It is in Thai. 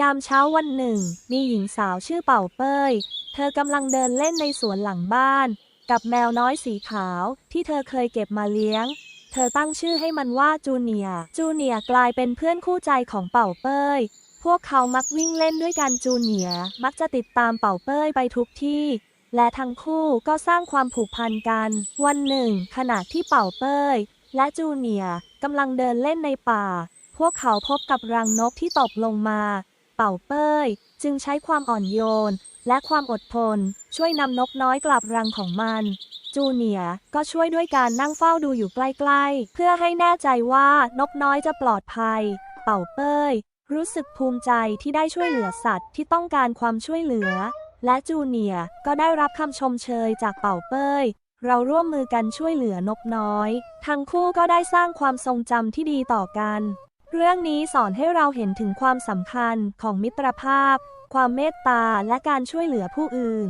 ยามเช้าวันหนึ่ง มีหญิงสาวชื่อเป่าเป้ย เธอกำลังเดินเล่นในสวนหลังบ้าน กับแมวน้อยสีขาวที่เธอเคยเก็บมาเลี้ยง เธอตั้งชื่อให้มันว่าจูเนียจูเนียกลายเป็นเพื่อนคู่ใจของเป่าเป้ย พวกเขามักวิ่งเล่นด้วยกันจูเนียมักจะติดตามเป่าเป้ยไปทุกที่ และทั้งคู่ก็สร้างความผูกพันกัน วันหนึ่ง ขณะที่เป่าเป้ย และจูเนียกำลังเดินเล่นในป่า พวกเขาพบกับรังนกที่ตกลงมา เป่าเป้ย จึงใช้ความอ่อนโยน และความอดทน ช่วยนำนกน้อยกลับรังของมัน จูเนียก็ช่วยด้วยการนั่งเฝ้าดูอยู่ใกล้ๆ เพื่อให้แน่ใจว่านกน้อยจะปลอดภัย เป่าเป้ย รู้สึกภูมิใจที่ได้ช่วยเหลือสัตว์ที่ต้องการความช่วยเหลือ และจูเนียก็ได้รับคำชมเชยจากเป่าเป้ยเราร่วมมือกันช่วยเหลือนกน้อย ทั้งคู่ก็ได้สร้างความทรงจำที่ดีต่อกัน เรื่องนี้สอนให้เราเห็นถึงความสำคัญของมิตรภาพ ความเมตตา และการช่วยเหลือผู้อื่น